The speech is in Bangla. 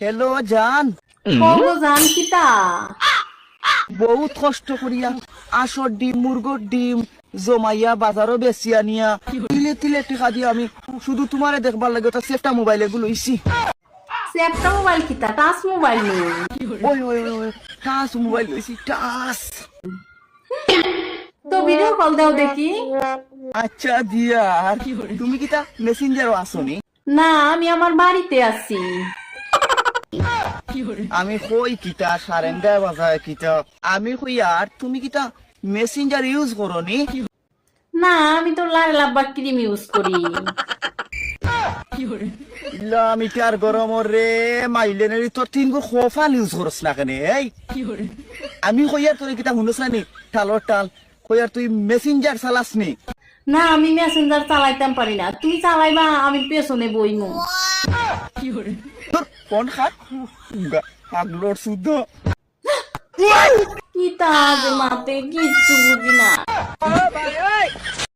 হ্যালো জান। জান কিতা? বহুত কষ্ট করিয়া আশর ডিম মুরগোর ডিম জমাইয়া বাজারও বেশি আনিয়া। তিলে তিলে টেকা দিয়া আমি শুধু তোমারে দেখবার লাগে ওটা সেফটা মোবাইল এগুলো ইসি। সেপটা মোবাইল কিতা? টাচ মোবাইল নেই। ওই ওই ওই ওই টাচ মোবাইল লইছি টাচ। তো ভিডিও কল দাও দেখি। আচ্ছা দিয়া। আর তুমি কিতা? মেসেঞ্জারও আসনি? না আমি আমার বাড়িতে আছি। আমি কই কিতা সারেন্দা বাজায় কিতা? আমি কই আর তুমি কিতা মেসেঞ্জার ইউজ করনি? না আমি তো লাল লাব্বা ক্রিম ইউজ করি। ইলা আমি তার গরমর রে? মাইলেনের তোর তিন গো খোফাল ইউজ করস না কেন এই? আমি কইয়ার তোর কিতা শুনছ না নি? টালর টাল কইয়ার তুই মেসেঞ্জার চালাস নি? না আমি মেসেঞ্জার চালাইতাম পারি না। তুমি চালাইবা আমি পেছনে বইমু। তোর কোন খাট? আগলোর শুদ্ধ কি তা যে মাতে কিচ্ছু বুঝি না